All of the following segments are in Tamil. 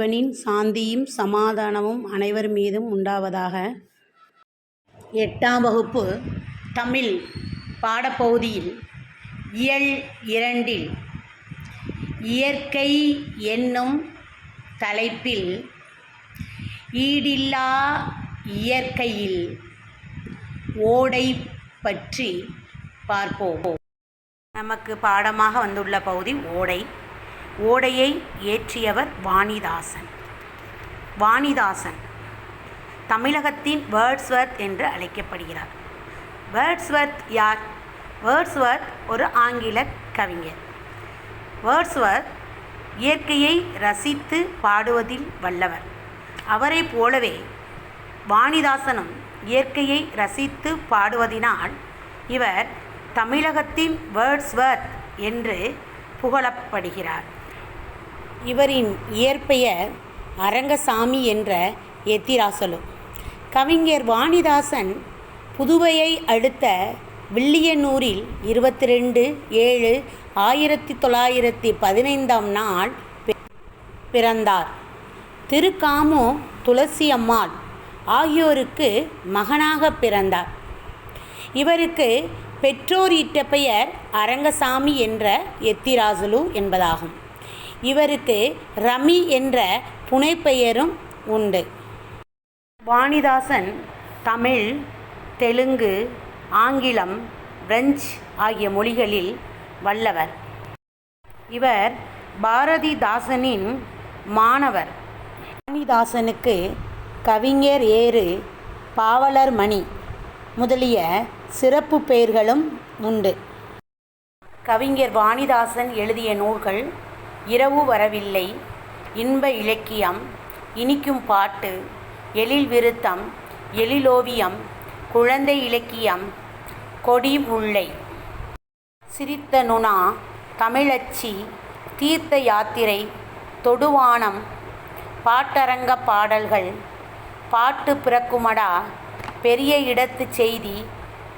இறைவனின் சாந்தியும் சமாதானமும் அனைவர் மீதும் உண்டாவதாக. எட்டாம் வகுப்பு தமிழ் பாடப்பகுதியில் இயல் இரண்டில் இயற்கை என்னும் தலைப்பில் ஈடில்லா இயற்கையில் ஓடை பற்றி பார்ப்போம். நமக்கு பாடமாக வந்துள்ள பகுதி ஓடை. ஓடையை இயற்றியவர் வாணிதாசன். வாணிதாசன். தமிழகத்தின் வேர்ட்ஸ்வர்த் என்று அழைக்கப்படுகிறார். வேர்ட்ஸ்வர்த் யார்? வேர்ட்ஸ்வர்த் ஒரு ஆங்கில கவிஞர். வேர்ட்ஸ்வர்த் இயற்கையை ரசித்து பாடுவதில் வல்லவர். அவரைப் போலவே வாணிதாசனும் இயற்கையை ரசித்து பாடுவதினால் இவர் தமிழகத்தின் வேர்ட்ஸ்வர்த் என்று புகழப்படுகிறார். இவரின் இயற்பெயர் அரங்கசாமி என்ற எத்திராசலு. கவிஞர் வாணிதாசன் புதுவையை அடுத்த வில்லியனூரில் இருபத்தி ரெண்டு ஏழு ஆயிரத்தி தொள்ளாயிரத்தி பதினைந்தாம் நாள் பிறந்தார். திருக்காமு துளசி அம்மாள் ஆகியோருக்கு மகனாக பிறந்தார். இவருக்கு பெற்றோர் இட்ட பெயர் அரங்கசாமி என்ற எத்திராசலு என்பதாகும். இவருக்கு ரமி என்ற புனைப்பெயரும் உண்டு. வாணிதாசன் தமிழ் தெலுங்கு ஆங்கிலம் பிரெஞ்சு ஆகிய மொழிகளில் வல்லவர். இவர் பாரதிதாசனின் மாணவர். வாணிதாசனுக்கு கவிஞர் ஏறு பாவலர் மணி முதலிய சிறப்பு பெயர்களும் உண்டு. கவிஞர் வாணிதாசன் எழுதிய நூல்கள் இரவு வரவில்லை. இன்ப இலக்கியம் இனிக்கும் பாட்டு எழில் விருத்தம் எழிலோவியம் குழந்தை இலக்கியம் கொடி முல்லை. சிரித்த நுணா தமிழச்சி தீர்த்த யாத்திரை தொடுவானம் பாட்டரங்க பாடல்கள் பாட்டு பிறக்குமடா பெரிய இடத்து செய்தி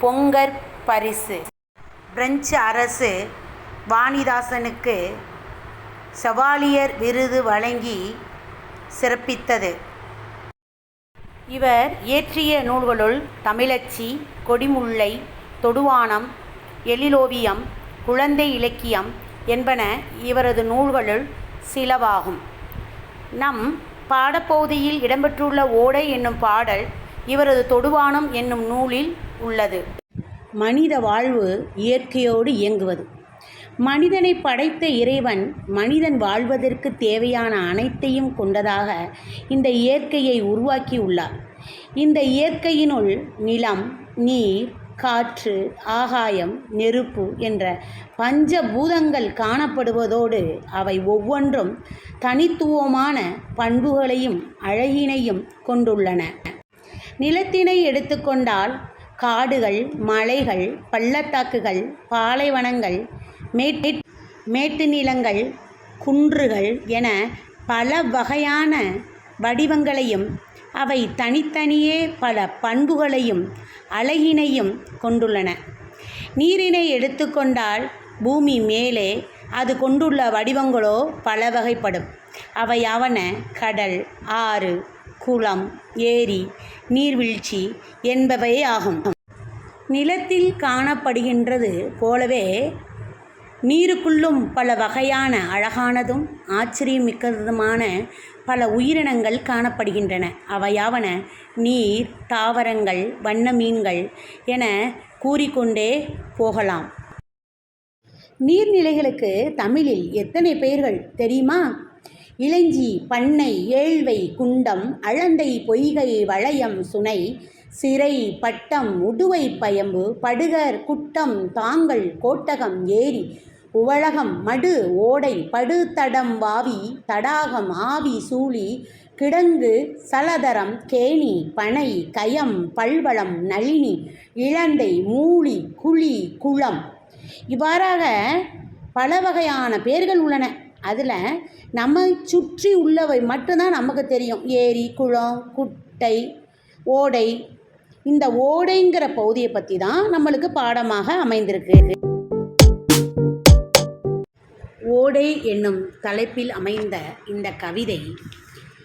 பொங்கற் பரிசு. பிரெஞ்சு அரசு வாணிதாசனுக்கு செவாலியர் விருது வழங்கி சிறப்பித்தது. இவர் இயற்றிய நூல்களுள் தமிழச்சி கொடிமுல்லை தொடுவானம் எழிலோவியம் குழந்தை இலக்கியம் என்பன இவரது நூல்களுள் சிலவாகும். நம் பாடப்பகுதியில் இடம்பெற்றுள்ள ஓடை என்னும் பாடல் இவரது தொடுவானம் என்னும் நூலில் உள்ளது. மனித வாழ்வு இயற்கையோடு இயங்குவது. மனிதனை படைத்த இறைவன் மனிதன் வாழ்வதற்கு தேவையான அனைத்தையும் கொண்டதாக இந்த இயற்கையை உருவாக்கியுள்ளார். இந்த இயற்கையினுள் நிலம் நீர் காற்று ஆகாயம் நெருப்பு என்ற பஞ்ச பூதங்கள் காணப்படுவதோடு அவை ஒவ்வொன்றும் தனித்துவமான பண்புகளையும் அழகினையும் கொண்டுள்ளன. நிலத்தினை எடுத்துக்கொண்டால் காடுகள் மலைகள் பள்ளத்தாக்குகள் பாலைவனங்கள் மேட்டு மேட்டு நிலங்கள் குன்றுகள் என பல வகையான வடிவங்களையும் அவை தனித்தனியே பல பண்புகளையும் அழகினையும் கொண்டுள்ளன. நீரினை எடுத்துக்கொண்டால் பூமி மேலே அது கொண்டுள்ள வடிவங்களோ பல வகைப்படும். அவையாவன கடல் ஆறு குளம் ஏரி நீர்வீழ்ச்சி என்பவையே ஆகும். நிலத்தில் காணப்படுகின்றது போலவே நீருக்குள்ளும் பல வகையான அழகானதும் ஆச்சரியமிக்கதுமான பல உயிரினங்கள் காணப்படுகின்றன. அவையாவன நீர் தாவரங்கள் வண்ண மீன்கள் என கூறிக்கொண்டே போகலாம். நீர்நிலைகளுக்கு தமிழில் எத்தனை பெயர்கள் தெரியுமா? இளஞ்சி பண்ணை ஏழ்வை குண்டம் அழந்தை பொய்கை வளையம் சுனை சிறை பட்டம் உடுவை பயம்பு படுகர் குட்டம் தாங்கல் கோட்டகம் ஏரி உவழகம் மடு ஓடை படுதடம் வாவி தடாகம் ஆவி சூழி கிடங்கு சலதரம் கேணி பனை கயம் பல்வளம் நளினி இளந்தை மூழி குழி குளம். இவ்வாறாக பல வகையான பெயர்கள் உள்ளன. அதில் நம்ம சுற்றி உள்ளவை மட்டும்தான் நமக்கு தெரியும். ஏரி குளம் குட்டை ஓடை. இந்த ஓடைங்கிற பகுதியை பற்றி தான் நம்மளுக்கு பாடமாக அமைந்திருக்கு. ஓடை என்னும் தலைப்பில் அமைந்த இந்த கவிதை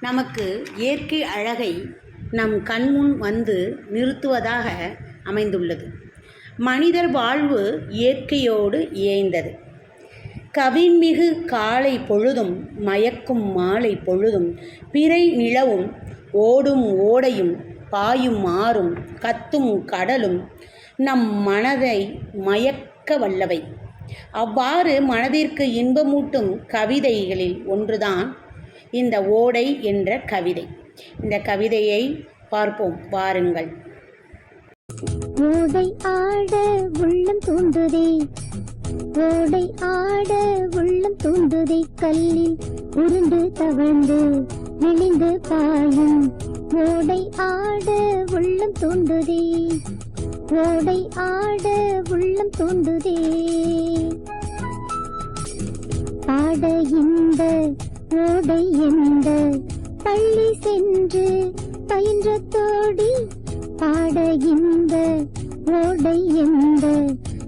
நமக்கு இயற்கை அழகை நம் கண்முன் வந்து நிறுத்துவதாக அமைந்துள்ளது. மனிதர் வாழ்வு இயற்கையோடு இயைந்தது. கவின்மிகு காலை பொழுதும் மயக்கும் மாலை பொழுதும் பிறை நிலவும் ஓடும் ஓடையும் பாயும் ஆறும் கத்தும் கடலும் நம் மனதை மயக்க வல்லவை. அவ்வாறு மனதிற்கு இன்பமூட்டும் கவிதைகளில் ஒன்றுதான் இந்த ஓடை என்ற கவிதை. இந்த கவிதையை பார்ப்போம் வாருங்கள். ஓடை ஆட உள்ளம் தூண்டுதே. ஓடை ஆட உள்ளம் தூண்டுதே. கல்லில் உருண்டு தவழ்ந்து விழிந்து பாயும். ஓடை ஆட உள்ளம் தூண்டுதே. ஓடை ஆட உள்ளம் தூண்டுதே. பாட இந்த ஓடை எந்த பள்ளி சென்று பயின்ற தோடி. பாட இந்த ஓடை எந்த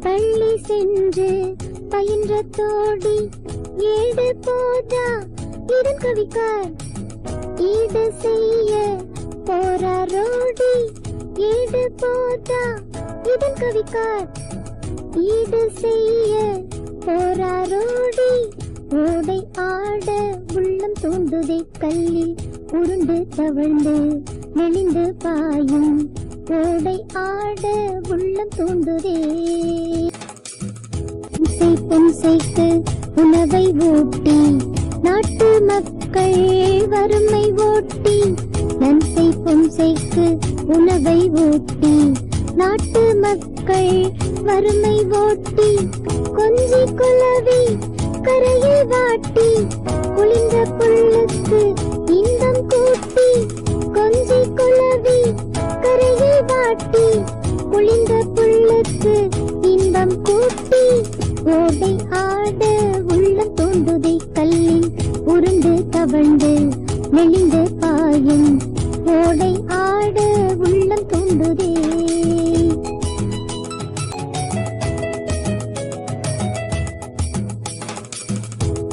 பள்ளி சென்று பயின்ற தோடி. ஏடு போதா இடம் கவிக்கார் ஈடு செய்ய போராரோடி ஈடு போதா இதன் கவிக்கார். ஈடு செய்ய போராரோடி ஓடை ஆட உள்ளம் தோண்டுதை கல்லில் உருண்டு தவழ்ந்து நெளிந்து பாயும். ஓடை ஆட உள்ளம் தோண்டுதே. புன்சைக்கு உணவை ஊட்டி நாட்டு மக்கள் வறுமை ஓட்டி நன்சை புன்சைக்கு உணவை ஓட்டி நாட்டு மக்கள் வறுமை ஓட்டி கொஞ்சி குலவி கரையை வாட்டி. குளிர்ந்த புல்லுக்கு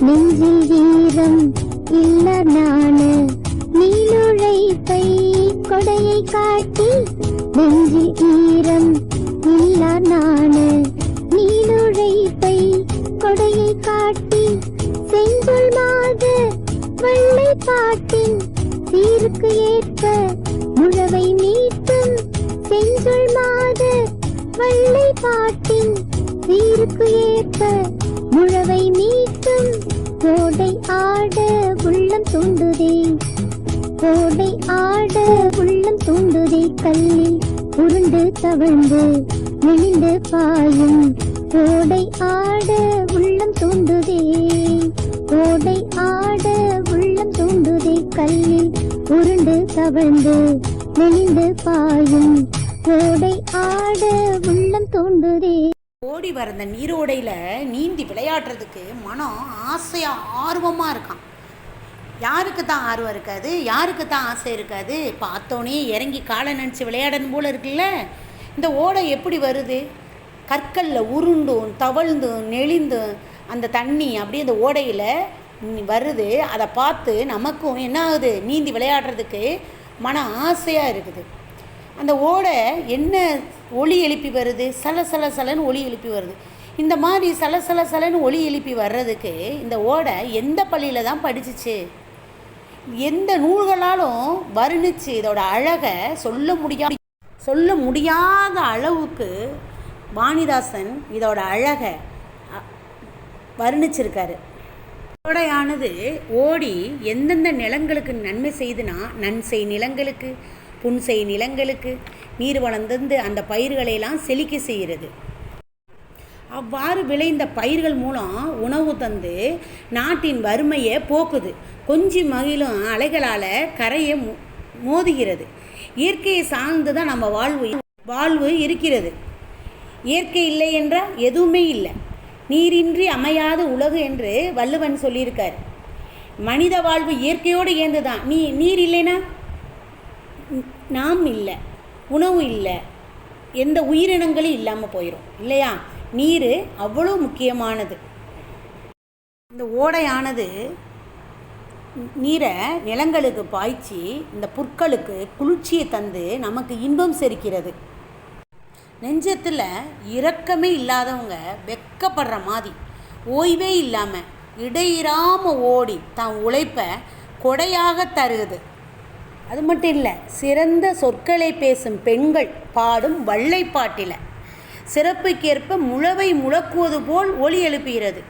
நெஞ்சில் ஈரம் இல்ல நானு. நீலுழைப்பை கொடையை காட்டி நெஞ்சில் ஈரம் இல்ல நானு. நீலுழைப்பை கொடையை காட்டி செஞ்சொல் மாத வெள்ளை பாட்டின் சீருக்கு ஏற்ப முழவை மீட்டும் செஞ்சொல் மாத வெள்ளை பாட்டின் சீருக்கு ஏற்ப முழவை மீ கோடை ஆட உள்ளம் தூண்டுதே. கோடை ஆட உள்ளம் தூண்டுதே. கல்லில் உருண்டு தவழ்ந்து நெளிந்து பாயும். கோடை ஆட உள்ளம் தூண்டுதே. கோடை ஆட உள்ளம் தூண்டுதே. கல்லில் உருண்டு தவழ்ந்து நெளிந்து பாயும். கோடை ஆட உள்ளம் தூண்டுதே. ஓடி வர அந்த நீரோடையில் நீந்தி விளையாடுறதுக்கு மனம் ஆசையாக ஆர்வமாக இருக்கான். யாருக்கு தான் ஆர்வம் இருக்காது? யாருக்கு தான் ஆசை இருக்காது? பார்த்தோன்னே இறங்கி காலை நினச்சி விளையாடணும் போல் இருக்குல்ல? இந்த ஓடை எப்படி வருது? கற்களில் உருண்டும் தவழ்ந்தும் நெளிந்தும் அந்த தண்ணி அப்படியே அந்த ஓடையில் வருது. அதை பார்த்து நமக்கும் என்ன ஆகுது? நீந்தி விளையாடுறதுக்கு மன ஆசையாக இருக்குது. அந்த ஓடை என்ன ஒளி எழுப்பி வருது? சல சல சலன்னு ஒளி எழுப்பி வருது. இந்த மாதிரி சல சல சலன்னு ஒளி எழுப்பி வர்றதுக்கு இந்த ஓடை எந்த பள்ளியில் தான் படிச்சிச்சு? எந்த நூல்களாலும் வர்ணிச்சு இதோட அழகை சொல்ல முடியாது சொல்ல முடியாத அளவுக்கு வாணிதாசன் இதோட அழகை வர்ணிச்சிருக்காரு. ஓடையானது ஓடி எந்தெந்த நிலங்களுக்கு நன்மை செய்துனா நன்செய் நிலங்களுக்கு புன்செய் நிலங்களுக்கு நீர் வளர்ந்து அந்த பயிர்களையெல்லாம் செழிக்க செய்கிறது. அவ்வாறு விளைந்த பயிர்கள் மூலம் உணவு தந்து நாட்டின் வறுமையை போக்குது. கொஞ்சி மகிழும் அலைகளால் கரையை மோ- மோதுகிறது. இயற்கையை சார்ந்து தான் நம்ம வாழ்வு வாழ்வு இருக்கிறது. இயற்கை இல்லை என்றால் எதுவுமே இல்லை. நீரின்றி அமையாத உலகு என்று வள்ளுவன் சொல்லியிருக்கார். மனித வாழ்வு இயற்கையோடு இயந்து தான் நீ நீர் இல்லைன்னா நாம் இல்லை உணவு இல்லை எந்த உயிரினங்களும் இல்லாமல் போயிடும் இல்லையா? நீர் அவ்வளோ முக்கியமானது. இந்த ஓடையானது நீரை நிலங்களுக்கு பாய்ச்சி இந்த புற்களுக்கு குளிர்ச்சியை தந்து நமக்கு இன்பம் செரிக்கிறது. நெஞ்சத்தில் இரக்கமே இல்லாதவங்க வெக்கப்படுற மாதிரி ஓய்வே இல்லாமல் இடையிறாமல் ஓடி தான் உழைப்பை கொடையாக தருகுது அது மட்டும் இல்லை சிறந்த சொற்களை பேசும் பெண்கள் பாடும் வள்ளைப்பாட்டில். சிறப்புக்கேற்ப முழவை முழக்குவது போல் ஒலி எழுப்புகிறது.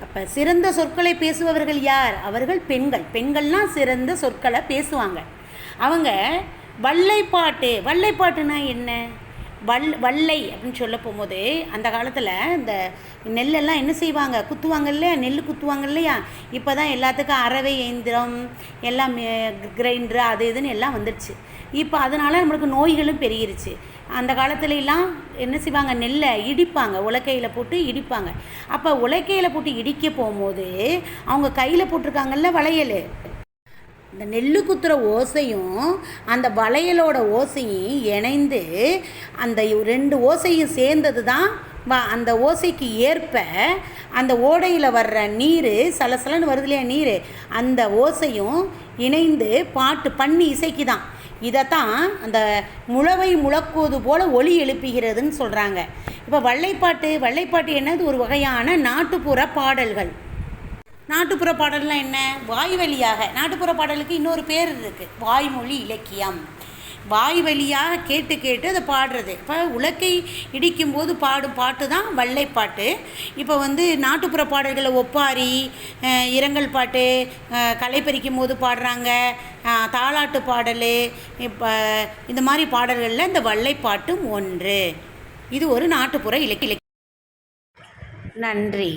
அப்போ சிறந்த சொற்களை பேசுபவர்கள் யார்? அவர்கள் பெண்கள். பெண்கள்லாம் சிறந்த சொற்களை பேசுவாங்க. அவங்க வல்லைப்பாட்டு வல்லைப்பாட்டுனா என்ன? வல் வல்லை அப்படின்னு சொல்ல போகும்போது அந்த காலத்தில் இந்த நெல்லெல்லாம் என்ன செய்வாங்க? குத்துவாங்க இல்லையா? நெல் குத்துவாங்க இல்லையா? இப்போ தான் எல்லாத்துக்கும் அறவை இயந்திரம் எல்லாம் கிரைண்டரு அது இதுன்னு எல்லாம் வந்துடுச்சு இப்போ அதனால் நம்மளுக்கு நோய்களும் பெருகிருச்சு. அந்த காலத்துலலாம் என்ன செய்வாங்க? நெல்லை இடிப்பாங்க. உலக்கையில் போட்டு இடிப்பாங்க. அப்போ உலக்கையில் போட்டு இடிக்க போகும்போது அவங்க கையில் போட்டிருக்காங்கல்ல வளையல். இந்த நெல் குத்துற ஓசையும் அந்த வளையலோட ஓசையும் இணைந்து அந்த ரெண்டு ஓசையும் சேர்ந்தது தான் அந்த ஓசைக்கு ஏற்ப அந்த ஓடையில் வர்ற நீர் சலசலன்னு வருது இல்லையா நீர் அந்த ஓசையும் இணைந்து பாட்டு பண்ணி இசைக்கு தான் இதைத்தான் அந்த முழவை முழக்குவது போல் ஒலி எழுப்புகிறதுன்னு சொல்கிறாங்க இப்போ வள்ளைப்பாட்டு வள்ளைப்பாட்டு என்னது? ஒரு வகையான நாட்டுப்புற பாடல்கள். நாட்டுப்புற பாடல்னால் என்ன? வாய் வழியாக நாட்டுப்புற பாடலுக்கு இன்னொரு பேர் இருக்குது வாய்மொழி இலக்கியம். வாய் வழியாக கேட்டு கேட்டு அதை பாடுறது. இப்போ உலக்கை இடிக்கும்போது பாடும் பாட்டு தான் வள்ளைப்பாட்டு இப்போ வந்து நாட்டுப்புற பாடல்களை ஒப்பாரி இரங்கல் பாட்டு களை பறிக்கும் போது பாடுறாங்க. தாளாட்டு தாலாட்டு பாடல் இப்போ இந்த மாதிரி பாடல்களில் இந்த வள்ளைப்பாட்டும் ஒன்று. இது ஒரு நாட்டுப்புற இலக்கிய நன்றி.